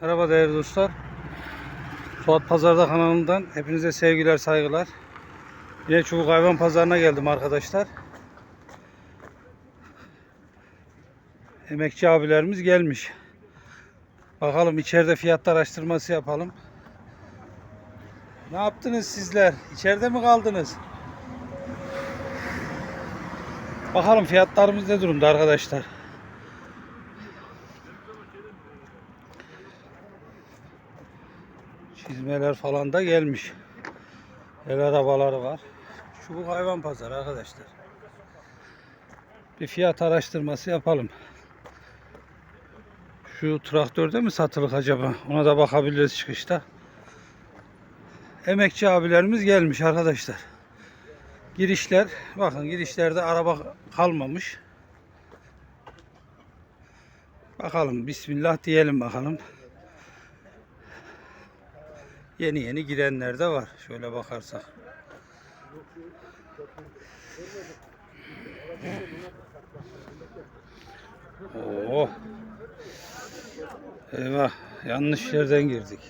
Merhaba değerli dostlar. Suat Pazarda kanalından hepinize sevgiler, saygılar. Yine Çubuk Hayvan Pazarına geldim arkadaşlar. Emekçi abilerimiz gelmiş. Bakalım içeride fiyat araştırması yapalım. Ne yaptınız sizler? İçeride mi kaldınız? Bakalım fiyatlarımız ne durumda arkadaşlar. Çizmeler falan da gelmiş. El arabaları var. Çubuk hayvan pazarı arkadaşlar. Bir fiyat araştırması yapalım. Şu traktörde mi satılık acaba? Ona da bakabiliriz çıkışta. Emekçi abilerimiz gelmiş arkadaşlar. Girişler, bakın girişlerde araba kalmamış. Bakalım Bismillah diyelim bakalım. Yeni yeni girenler de var. Şöyle bakarsak. Oo. Eyvah. Yanlış yerden girdik.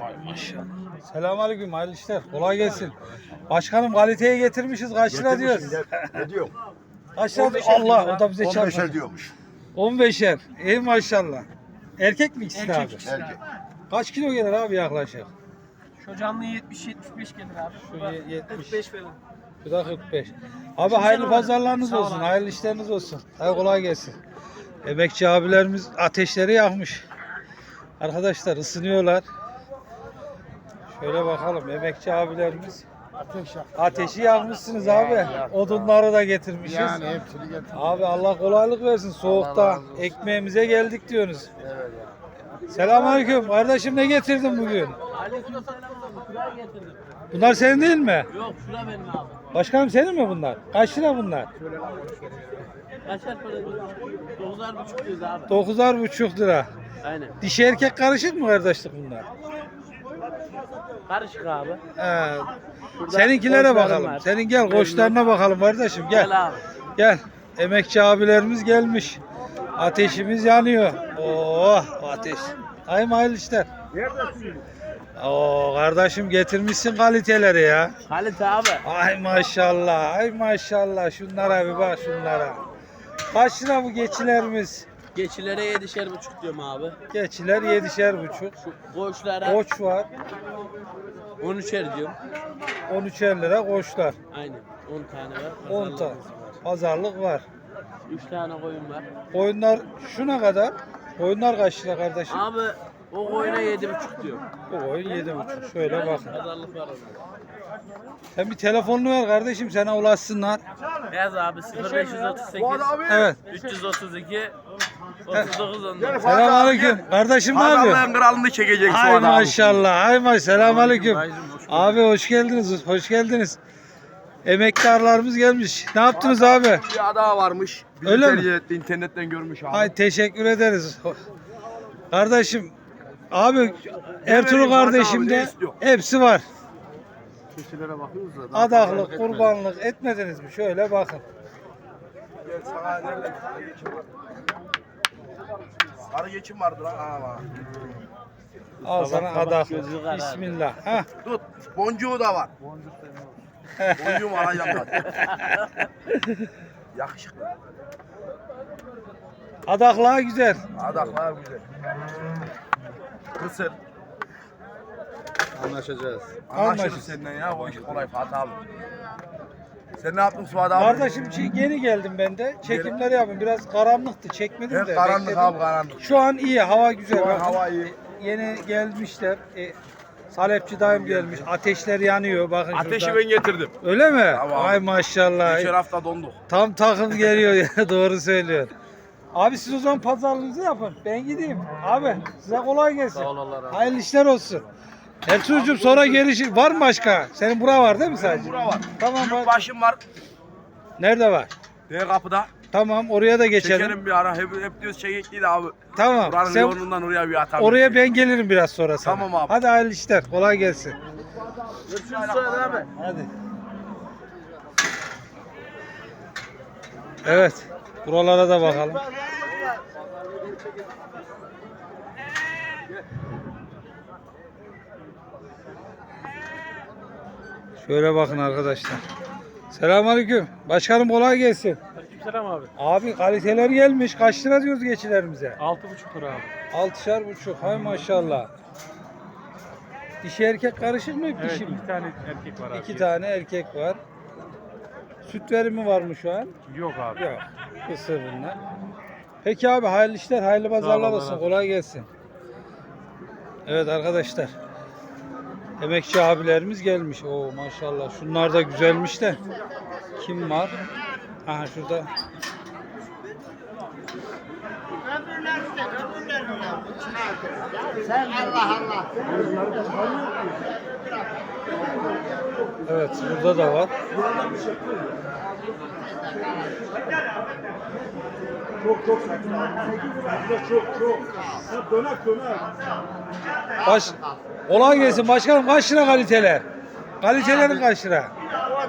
Vay maşallah. Selamünaleyküm, hayırlı işler. Kolay gelsin. Başkanım kaliteye getirmişiz. Kaç lira diyoruz? Ne diyor? Kaç lira? Allah o da bize 15'er çarpar. diyormuş. 15'er. Ey maşallah. Erkek mi ikisi de abi? Erkek. Kaç kilo gelir abi yaklaşık? Şu canlı 70-75 gelir abi. Şu Bu da ye- 70. 45 falan. Bu da 45. Abi hayırlı pazarlarınız olsun. abi. Hayırlı işleriniz olsun. Hadi kolay gelsin. Emekçi abilerimiz ateşleri yakmış. Arkadaşlar ısınıyorlar. Şöyle bakalım emekçi abilerimiz. Ateşi yakmışsınız abi. Odunları da getirmişiz. hepsini getir. Abi Allah kolaylık versin. Soğukta ekmeğimize geldik diyorsunuz. Selamünaleyküm. Kardeşim ne getirdin bugün? Aleykümselam abi. Kura getirdim. Bunlar senin değil mi? Yok şura benim abi. Başkanım senin mi bunlar? Kaç lira bunlar? Kaçar para? 9'ar buçuk diyoruz abi. Dokuzar buçuk lira. Aynen. Dişi erkek karışık mı kardeşlik bunlar? Karışık abi. He. Şurada Seninkilere bakalım. var. Senin gel koçlarına bakalım kardeşim gel. Gel abi. Gel. Emekçi abilerimiz gelmiş. Ateşimiz yanıyor. Oh ateş. Ay hayırlı işler. Oo kardeşim getirmişsin kaliteleri ya. Halit abi. Ay maşallah. Ay maşallah. Şunlara bir bak şunlara. Kaç lira bu geçilerimiz? Geçilere yedişer buçuk diyorum abi. Geçiler yedişer buçuk. Şu koçlara Koç var. 13'er diyorum. 13'er lira koçlar. Aynen. 10 tane var. 10 tane. Pazarlığımız var. Pazarlık var. 3 tane koyun var. Koyunlar şuna kadar. Koyunlar kaç lira kardeşim? Abi o koyuna 7,5 diyor. Bu koyun 7,5. Şöyle bakın. Pazarlık var orada. Sen bir telefonunu ver kardeşim sana ulaşsınlar. Yaz abi 0538 Evet. 332 39 14. Selamünaleyküm. Kardeşim ne Allah'ın yapıyorsun? kralını çekecek Ay sonra. maşallah. Ay maşallah. Selamünaleyküm. Abi hoş geldiniz. Hoş geldiniz. Emektarlarımız gelmiş. Ne yaptınız abi? Bir adam varmış. Bizi Öyle mi? tercih etti, internetten görmüş abi. Ay teşekkür ederiz. Kardeşim abi Ertuğrul kardeşim de hepsi var. Keçilere bakıyoruz da. Adaklık, kurbanlık etmediniz mi? Şöyle bakın. Gel sana nerede? Sarı geçim vardı lan ama. Al sana adaklık. Bismillah. Heh. Tut. Boncuğu da var. Boncuğumu alacağım zaten. Yakışıklı. Adaklığa güzel. Adaklar güzel. Kısır. Anlaşacağız. Anlaşırız Anlaşırız. senden ya. O iş kolay Fatih abi. Sen ne yaptın Suat abi? Kardeşim çi- yeni geldim ben de. Çekimleri yapın. Biraz karanlıktı. Çekmedim Hep de. karanlık bekledim. abi karanlık. Şu an iyi. Hava güzel. Şu an Bakın. hava iyi. Yeni gelmişler. E, Salepçi dayım gelmiş. Ateşler yanıyor. Bakın Ateşi şurada. ben getirdim. Öyle mi? Tamam. Ay maşallah. Geçen hafta donduk. Tam takım geliyor ya. Doğru söylüyor. Abi siz o zaman pazarlığınızı yapın. Ben gideyim. Abi size kolay gelsin. Sağ ol, Allah razı olsun. Hayırlı işler olsun. Ertuğrul'cum sonra gelişir. Var mı başka? Senin bura var değil mi sadece? Bura var. Tamam Büyük başım var. Nerede var? D kapıda. Tamam oraya da geçelim. Çekelim bir ara. Hep, hep diyoruz çekekliydi abi. Tamam. Buranın Sen yolundan oraya bir atalım. oraya ben gelirim biraz sonra sana. Tamam abi. Hadi hayırlı işler. Kolay gelsin. Görüşürüz sonra abi. Hadi. Evet. Buralara da bakalım. Şöyle bakın arkadaşlar. Selamünaleyküm. Başkanım kolay gelsin. Selam abi. Abi kaliteler gelmiş. Kaç lira diyoruz geçilerimize? 6,5 lira abi. Altışar buçuk. Hay maşallah. Dişi erkek karışık mı? Evet, Dişi mi? iki tane erkek var abi. İki tane erkek var. Süt verimi var mı şu an? Yok abi. Yok. Kısır bunlar. Peki abi hayırlı işler, hayırlı pazarlar Allah olsun. Kolay gelsin. Evet arkadaşlar. Emekçi abilerimiz gelmiş. Oo maşallah. Şunlar da güzelmiş de. Kim var? Aha şurada. Evet burada da var. Baş, kolay gelsin başkanım kaç lira kaliteler? Kalitelerin kaç lira?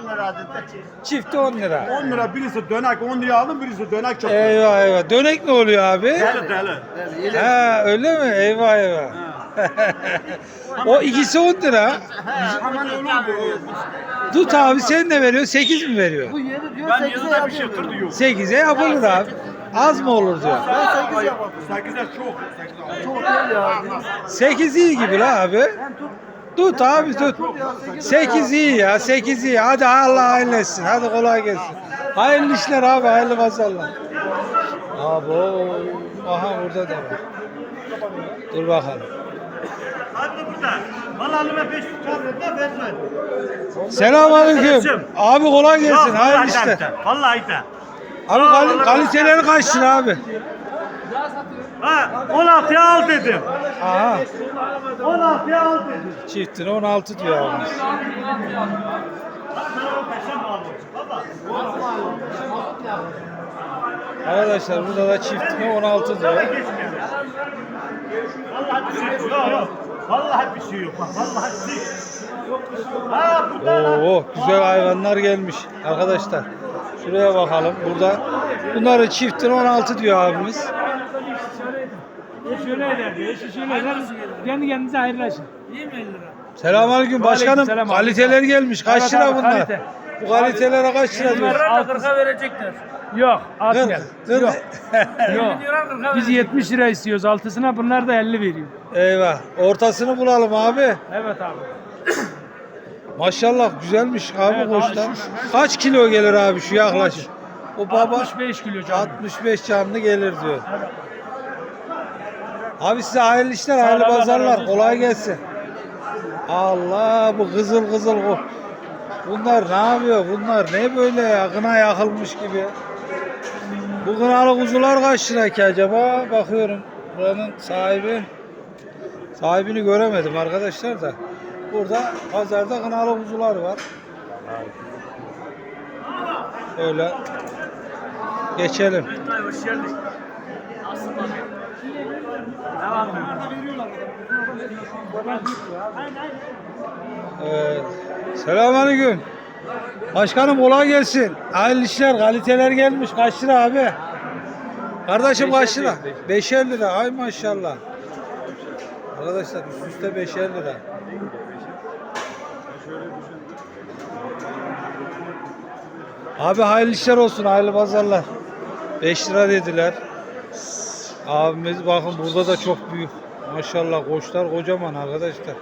10 lira dedi. Çifti 10 lira. 10 lira birisi dönek 10 liraya aldım birisi dönek çok. Eyvah eyvah. Dönek ne oluyor abi? Deli deli. Ha öyle mi? Eyvah eyvah. o ikisi 10 lira. Olur bu. Tut abi sen ne veriyor? 8 mi veriyor? Bu 7 diyor Ben 8'e yılda bir şey yapıyor. tır diyor. 8'e yapılır abi. Az mı olur diyor. Ben 8 yapamam. 8'e çok. Çok değil ya. 8 iyi gibi la abi. Tut abi tut. 8 iyi ya 8 iyi. Hadi Allah hayırlı etsin. Hadi kolay gelsin. Hayırlı işler abi hayırlı pazarlar. Abi aha burada da var. Dur bakalım. Hadi burada. Vallahi ben 5 çarpıda vermem. Selamünaleyküm. Abi kolay gelsin. Hayırlı işler. Vallahi de. Abi kal- kaliteleri kaç lira abi? Ha 16'ya al dedim. Aha. 16'ya al dedim. Çiftini 16 diyor abi. Arkadaşlar burada da çiftini 16 diyor. Vallahi bir şey yok. Yok. Vallahi bir şey yok. Vallahi bir şey yok. Ha burada. Oo güzel hayvanlar gelmiş arkadaşlar. Şuraya bakalım. Burada bunları çiftin 16 diyor abimiz. Şöyle eder diyor. Şu şöyle eder. Kendi kendinize hayırlaşın. Selamünaleyküm başkanım. Abi. Kaliteler gelmiş. Kaç Evet lira abi, bunlar? kalite. Bu kalitelere kaç lira diyor? verecekler. Yok. Kırk. Yok. Yok. Biz 70 lira istiyoruz altısına. Bunlar da 50 veriyor. Eyvah. Ortasını bulalım abi. Evet abi. Maşallah güzelmiş abi Evet, koçlar. Kaç kilo gelir abi şu yaklaşık? O baba 65 kilo canım. 65 canlı gelir diyor. Abi size hayırlı işler, hayırlı razı pazarlar. Kolay gelsin. Allah bu kızıl kızıl o. Bunlar ne yapıyor? Bunlar ne böyle ya? Kına yakılmış gibi. Bu kınalı kuzular kaç lira ki acaba? Bakıyorum. Buranın sahibi sahibini göremedim arkadaşlar da. Burada pazarda kınalı kuzular var. Öyle geçelim. Hoş geldin. Evet. Selamünaleyküm. Başkanım kolay gelsin. Hayırlı işler, kaliteler gelmiş. Kaç lira abi? Kardeşim kaç lira? Beşer lira. Ay maşallah. Arkadaşlar üst üste beşer lira. Abi hayırlı işler olsun, hayırlı pazarlar. 5 lira dediler. Abimiz bakın burada da çok büyük. Maşallah koçlar kocaman arkadaşlar.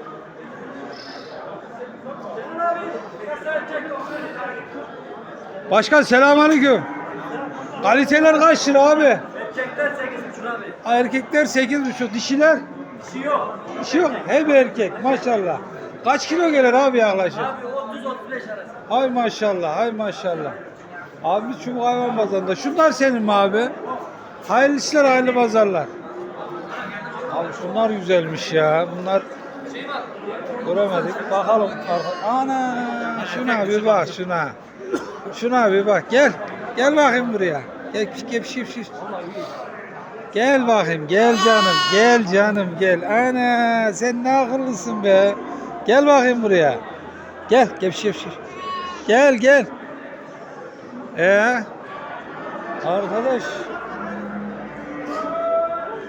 Başkan selamünaleyküm. Kaliteler kaç lira abi? Erkekler 8,5 abi. Erkekler 8,5, dişiler Dişi yok. dişi yok. Hep erkek maşallah. Kaç kilo gelir abi yaklaşık? Abi 30-35 arası. Hay maşallah, hay maşallah. Abi çubuk hayvan pazarında. Şunlar senin mi abi? Hayırlı işler, hayırlı pazarlar. Abi şunlar güzelmiş ya. Bunlar göremedik. Bakalım. Ana şuna bir bak şuna. Şuna bir bak. Gel. Gel bakayım buraya. Gel şif şif. Gel bakayım. Gel canım. Gel canım gel. Ana sen ne akıllısın be. Gel bakayım buraya. Gel gevşir gevşir. Gel gel. Ee, arkadaş.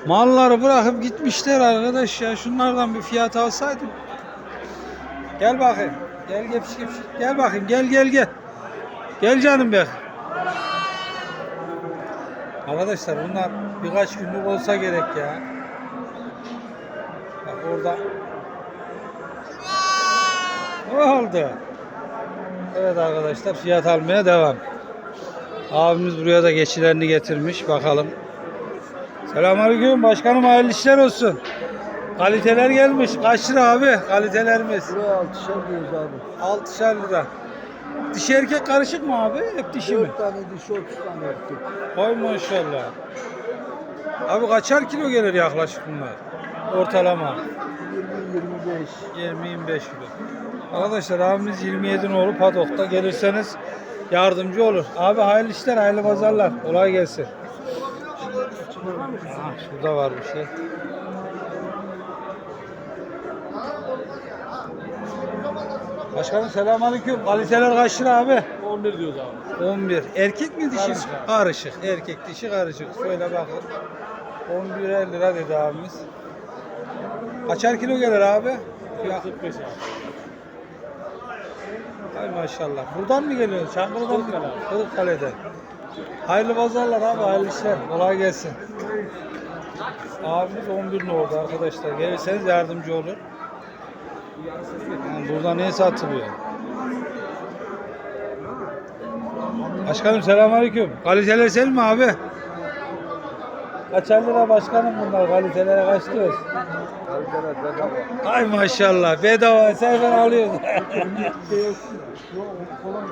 Malları bırakıp gitmişler arkadaş ya. Şunlardan bir fiyat alsaydım. Gel bakayım. Gel gevşir gevşir. Gel bakayım. Gel gel gel. Gel canım be. Arkadaşlar bunlar birkaç günlük olsa gerek ya. Bak orada. Ne oldu? Evet arkadaşlar fiyat almaya devam. Abimiz buraya da geçilerini getirmiş. Bakalım. Selamünaleyküm başkanım hayırlı işler olsun. Kaliteler gelmiş. Kaç lira abi kalitelerimiz? Buraya altışar diyoruz abi. 6'şer lira. Dişi erkek karışık mı abi? Hep dişi mi? 4 tane dişi 30 tane erkek. Vay maşallah. Abi kaçar kilo gelir yaklaşık bunlar? Ortalama. 20-25. 20-25 kilo. Arkadaşlar abimiz 27 oğlu Padok'ta gelirseniz yardımcı olur. Abi hayırlı işler, hayırlı pazarlar. Kolay gelsin. Aha, şurada var bir şey. Başkanım selamünaleyküm. Kaliteler kaç lira abi? 11 diyoruz abi. 11. Erkek mi dişi mi? Karışık. Erkek dişi karışık. Şöyle bakın. 11 lira dedi abimiz. Kaçar kilo gelir abi? Ya, 45 abi. Ay maşallah. Buradan mı geliyorsun? Çankırı'dan mı? Kırıkkale'den. Hayırlı pazarlar abi, hayırlı işler. Kolay gelsin. Abimiz 11 oldu arkadaşlar. Gelirseniz yardımcı olur. Yani burada ne satılıyor? Başkanım selamünaleyküm. Kaliteler senin mi abi? Kaçar lira başkanım bunlar? Kalitelere kaç diyoruz? Ay maşallah bedava sefer alıyoruz.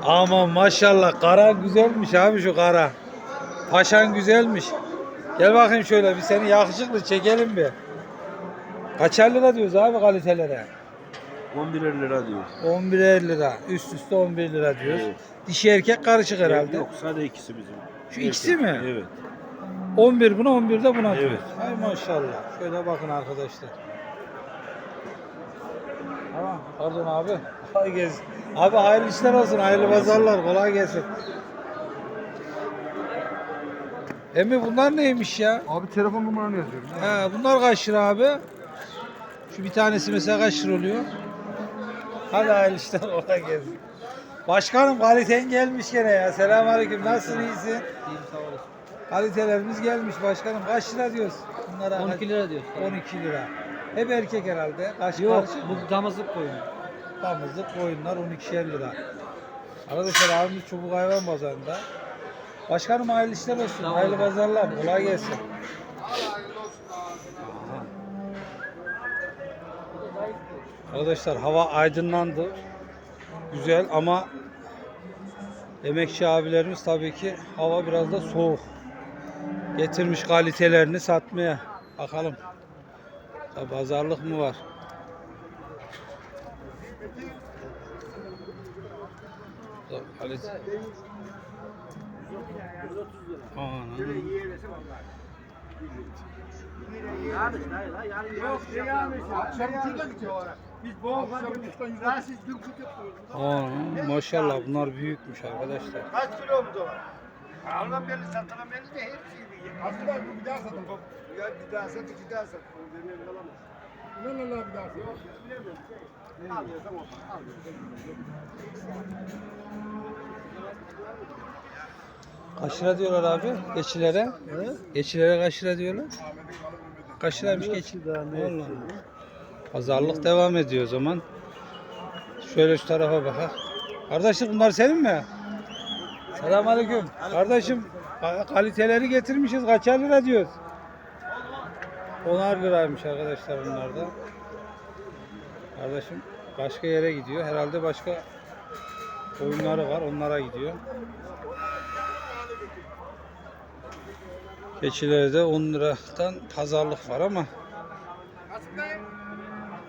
Aman maşallah kara güzelmiş abi şu kara. Paşan güzelmiş. Gel bakayım şöyle bir seni yakışıklı çekelim bir. Kaçar lira diyoruz abi kalitelere? 11 lira diyor. 11 lira. Üst üste 11 lira diyoruz. Dişi erkek karışık herhalde. Yok sadece ikisi bizim. Şu ikisi mi? Evet. 11 buna 11 de buna. Evet. Ay maşallah. Şöyle bakın arkadaşlar. Tamam. Pardon abi. Kolay gelsin. Abi hayırlı işler olsun. Hayırlı pazarlar. Kolay gelsin. Emmi bunlar neymiş ya? Abi telefon numaranı yazıyorum. He, bunlar kaç lira abi? Şu bir tanesi mesela kaç lira oluyor? Hadi hayırlı işler kolay gelsin. Başkanım kaliten gelmiş gene ya. Selamünaleyküm. Nasılsın iyisin? İyiyim sağ olasın. Kalitelerimiz gelmiş başkanım. Kaç lira diyoruz? Bunlara 12 lira diyoruz. 12 lira. Hep erkek herhalde. Kaç Yok karışık? bu damızlık koyun. Damızlık koyunlar 12'şer lira. Arkadaşlar abimiz çubuk hayvan pazarında. Başkanım hayırlı işler olsun. Olun. hayırlı pazarlar. Kolay gelsin. Arkadaşlar hava aydınlandı. Güzel ama emekçi abilerimiz tabii ki hava biraz da soğuk. Getirmiş kalitelerini satmaya. Bakalım. Tabii pazarlık mı var? Kalite. Anam. Aa, maşallah bunlar büyükmüş arkadaşlar. Kaç kilo var? Alınan belli, satılan belli de hepsi. Aslında bu bir daha satın. Ya bir daha sat, iki daha sat. Ne lan lan bir daha sat. Alıyorsam olsun. Kaç lira diyorlar abi geçilere? Geçilere kaç lira diyorlar? Kaç liraymış geçi? Allah. Pazarlık devam ediyor o zaman. Şöyle şu tarafa bakalım. Kardeşim bunlar senin mi? Selamünaleyküm. Kardeşim ka- kaliteleri getirmişiz. Kaçar lira diyoruz? 10'ar liraymış arkadaşlar bunlar da. Kardeşim başka yere gidiyor. Herhalde başka oyunları var. Onlara gidiyor. Keçilerde 10 liradan pazarlık var ama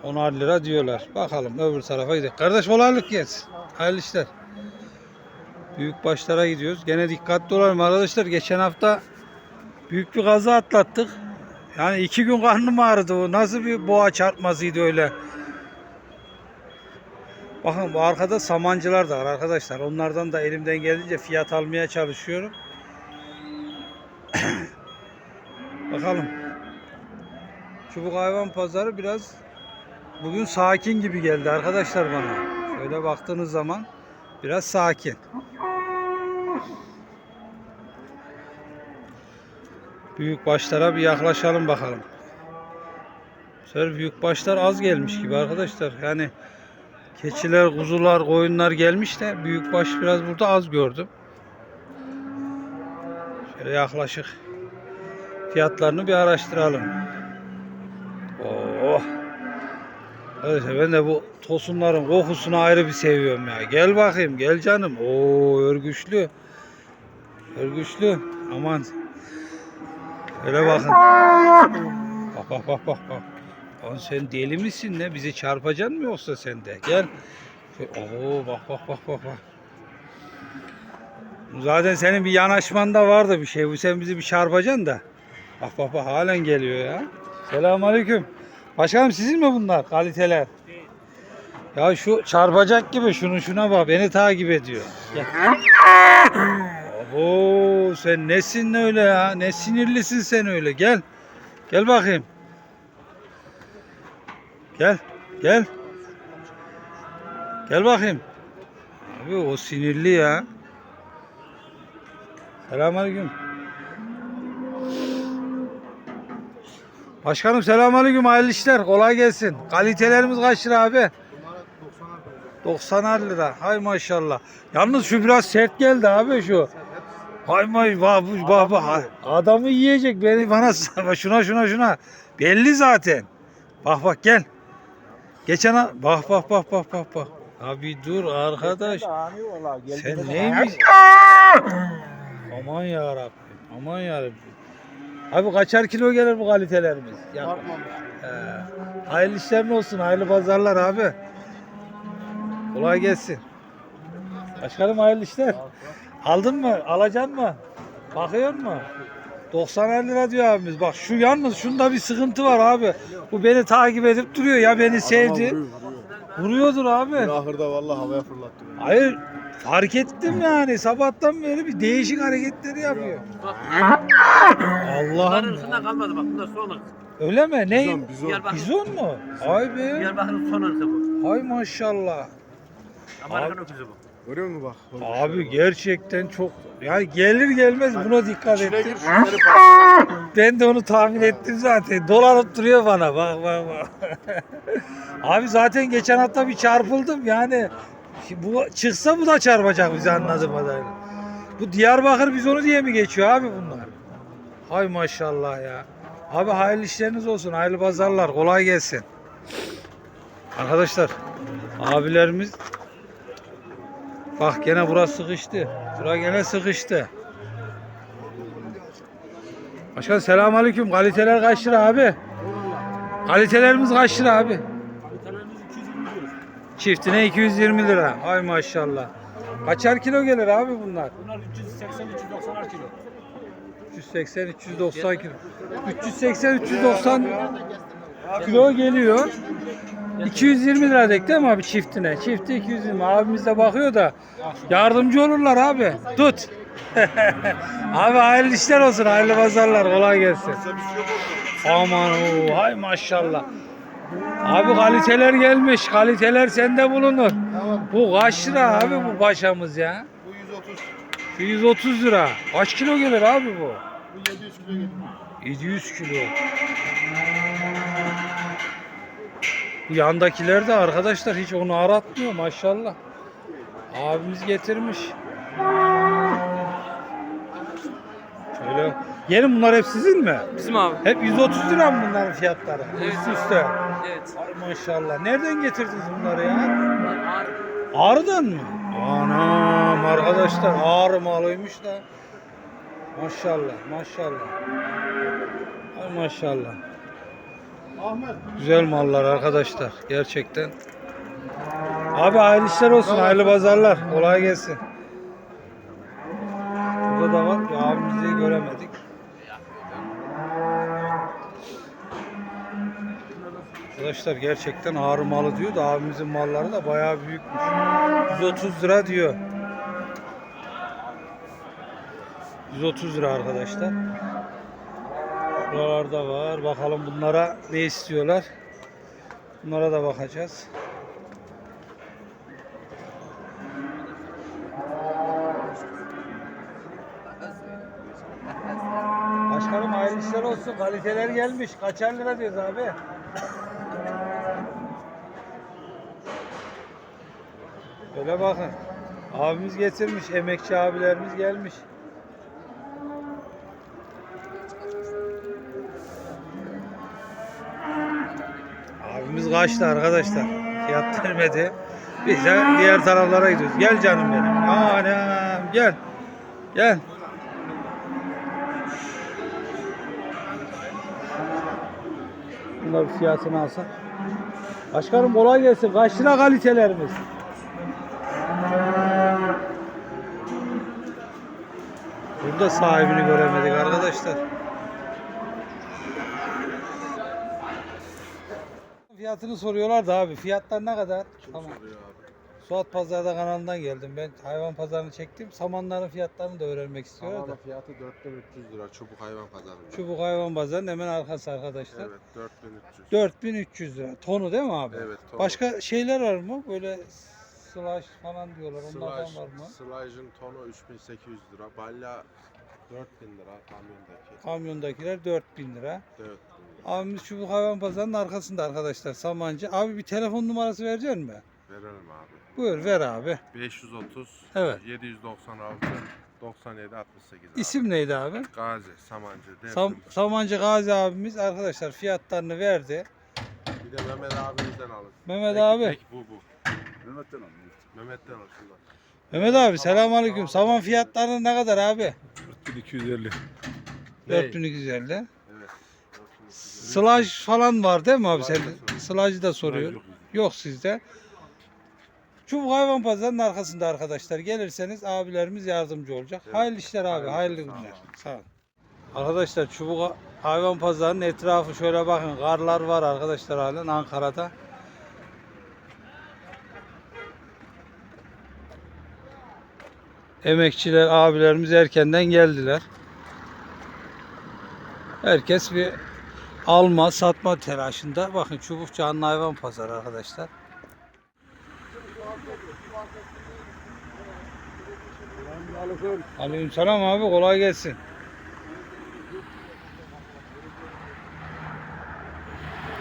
10'ar lira diyorlar. Bakalım öbür tarafa gidelim. Kardeş kolaylık gelsin. Hayırlı işler. Büyük başlara gidiyoruz. Gene dikkatli olalım arkadaşlar. Geçen hafta büyük bir kaza atlattık. Yani iki gün karnım ağrıdı. Nasıl bir boğa çarpmasıydı öyle. Bakın bu arkada samancılar da var arkadaşlar. Onlardan da elimden geldiğince fiyat almaya çalışıyorum. Bakalım. Çubuk hayvan pazarı biraz bugün sakin gibi geldi arkadaşlar bana. Şöyle baktığınız zaman biraz sakin. Büyük başlara bir yaklaşalım bakalım. Bu büyük başlar az gelmiş gibi arkadaşlar. Yani keçiler, kuzular, koyunlar gelmiş de büyük baş biraz burada az gördüm. Şöyle yaklaşık fiyatlarını bir araştıralım. Oh. Evet ben de bu tosunların kokusunu ayrı bir seviyorum ya. Gel bakayım gel canım. Oo örgüçlü. Örgüçlü. Aman. Şöyle bakın. Bak bak bak bak bak. Lan sen deli misin ne? Bizi çarpacaksın mı yoksa sen de? Gel. Oo bak bak bak bak bak. Zaten senin bir yanaşmanda vardı bir şey. Bu sen bizi bir çarpacaksın da. Bak bak bak halen geliyor ya. Selamünaleyküm. Başkanım sizin mi bunlar kaliteler? Ya şu çarpacak gibi şunu şuna bak beni takip ediyor. Gel. Abo sen nesin öyle ya? Ne sinirlisin sen öyle. Gel. Gel bakayım. Gel. Gel. Gel bakayım. Abi o sinirli ya. Selamünaleyküm. Başkanım selamünaleyküm hayırlı işler. Kolay gelsin. Kalitelerimiz kaç lira abi? 90 lira. Hay maşallah. Yalnız şu biraz sert geldi abi şu. Hay may bak bu bak bak. Adamı yiyecek beni bana şuna şuna şuna. Belli zaten. Bak bak gel. Geçen bak bak bak bak bak bak. Abi dur arkadaş. Sen neymiş? Aman ya Rabbim. Aman ya Rabbim. Abi kaçar kilo gelir bu kalitelerimiz? Ya. He. Hayırlı işler olsun. Hayırlı pazarlar abi. Kolay gelsin. Başkanım hayırlı işler. Aldın mı? Alacaksın mı? Bakıyor mu? 90 lira diyor abimiz. Bak şu yalnız şunda bir sıkıntı var abi. Bu beni takip edip duruyor. Ya beni sevdi. Vuruyordur abi. Ahırda vallahi havaya fırlattı. Hayır fark ettim yani sabahtan beri bir değişik hareketleri yapıyor. Bunların Allah'ım arasında kalmadı bak bunlar son ırk. öyle mi? Ne? Bizon, bizon. Diyarbakır, Bizon mu? Ay be. Diyarbakır'ın son ırkı bu. Ay maşallah. Amerikan öküzü bu. Görüyor musun bak? Abi gerçekten çok yani gelir gelmez buna dikkat İçine ettim. gir şunları parçala. Ben de onu tahmin ettim zaten. Dolanıp duruyor bana. Bak bak bak. Abi zaten geçen hafta bir çarpıldım yani. Bu çıksa bu da çarpacak bizi anladığım kadarıyla. Bu Diyarbakır biz onu diye mi geçiyor abi bunlar? Hay maşallah ya. Abi hayırlı işleriniz olsun. Hayırlı pazarlar. Kolay gelsin. Arkadaşlar abilerimiz Bak gene burası sıkıştı. Bura gene sıkıştı. Başkan selamünaleyküm. Kaliteler kaç lira abi? Kalitelerimiz kaç lira abi? Çiftine 220 lira. Ay maşallah. Kaçar kilo gelir abi bunlar? Bunlar 380-390 kilo. 380 390 kilo. 380 390 kilo geliyor. 220 lira dek değil mi abi çiftine? Çifti 220. Abimiz de bakıyor da yardımcı olurlar abi. Tut. abi hayırlı işler olsun. Hayırlı pazarlar. Kolay gelsin. Aman o hay maşallah. Abi kaliteler gelmiş. Kaliteler sende bulunur. Bu kaç lira abi bu paşamız ya? Bu 130. 130 lira. Kaç kilo gelir abi bu? Bu 700 kilo gelir. 700 kilo. Yandakiler de arkadaşlar hiç onu aratmıyor maşallah. Abimiz getirmiş. Şöyle. Yeni bunlar hep sizin mi? Bizim abi. Hep 130 lira mı bunların fiyatları? Evet. Üst üste. Evet. Ay maşallah. Nereden getirdiniz bunları ya? Ağrı'dan mı? Anam arkadaşlar ağrı malıymış da. Maşallah maşallah. Ay maşallah. Güzel mallar arkadaşlar gerçekten. Abi hayırlı işler olsun, hayırlı pazarlar. Kolay gelsin. Burada da var. Bir abimizi göremedik. Arkadaşlar gerçekten ağır malı diyor da abimizin malları da bayağı büyükmüş. 130 lira diyor. 130 lira arkadaşlar. Buralarda var. Bakalım bunlara ne istiyorlar. Bunlara da bakacağız. Başkanım hayırlı işler olsun. Kaliteler gelmiş. Kaçar lira diyoruz abi? Öyle bakın. Abimiz getirmiş. Emekçi abilerimiz gelmiş. Kaçtı arkadaşlar. Fiyat vermedi. Biz de diğer taraflara gidiyoruz. Gel canım benim. Anam gel. Gel. Bunlar bir fiyatını alsak. Başkanım kolay gelsin. Kaç kalitelerimiz? Burada sahibini göremedik arkadaşlar. Fiyatını soruyorlar da abi. Fiyatlar ne kadar? Tamam. Suat Pazarda kanalından geldim. Ben hayvan pazarını çektim. Samanların fiyatlarını da öğrenmek istiyorum da. Samanın fiyatı 4300 lira çubuk hayvan pazarında. Çubuk hayvan pazarının hemen arkası arkadaşlar. Evet 4300. 4300 lira. Tonu değil mi abi? Evet, tonu. Başka şeyler var mı? Böyle slash falan diyorlar. Onlardan var mı? Slash'ın tonu 3800 lira. Balya 4000 lira kamyondaki. Kamyondakiler 4000 lira. 4000 lira. Abimiz Çubuk Hayvan Pazarı'nın arkasında arkadaşlar Samancı. Abi bir telefon numarası verecek mi? Verelim abi. Buyur ver abi. 530 Evet. 796 97 68 abi. İsim neydi abi? Gazi, Samancı, Devrim. Sam Samancı Gazi abimiz arkadaşlar fiyatlarını verdi. Bir de Mehmet abimizden alın. Mehmet Tek- abi. tek bu bu. Mehmet'ten al. Mehmet'ten al şundan. Mehmet abi selamünaleyküm. Saman fiyatları ne kadar abi? 250. 4250. Slash falan var değil mi abi sende? da soruyor. Slaj'ı da soruyor. yok Yok sizde. Çubuk Hayvan Pazarı'nın arkasında arkadaşlar. Gelirseniz abilerimiz yardımcı olacak. Evet. Hayırlı işler abi. Hayırlı Hayırlı günler. Sağ olun. Arkadaşlar Çubuk Hayvan Pazarı'nın etrafı şöyle bakın. Karlar var arkadaşlar halen Ankara'da. Emekçiler, abilerimiz erkenden geldiler. Herkes bir alma, satma telaşında. Bakın Çubuk Canlı Hayvan Pazarı arkadaşlar. Aleykümselam abi kolay gelsin.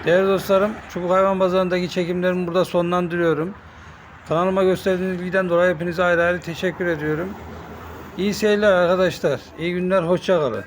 Değerli dostlarım, Çubuk Hayvan Pazarı'ndaki çekimlerimi burada sonlandırıyorum. Kanalıma gösterdiğiniz ilgiden dolayı hepinize ayrı ayrı teşekkür ediyorum. İyi seyirler arkadaşlar. İyi günler, hoşça kalın.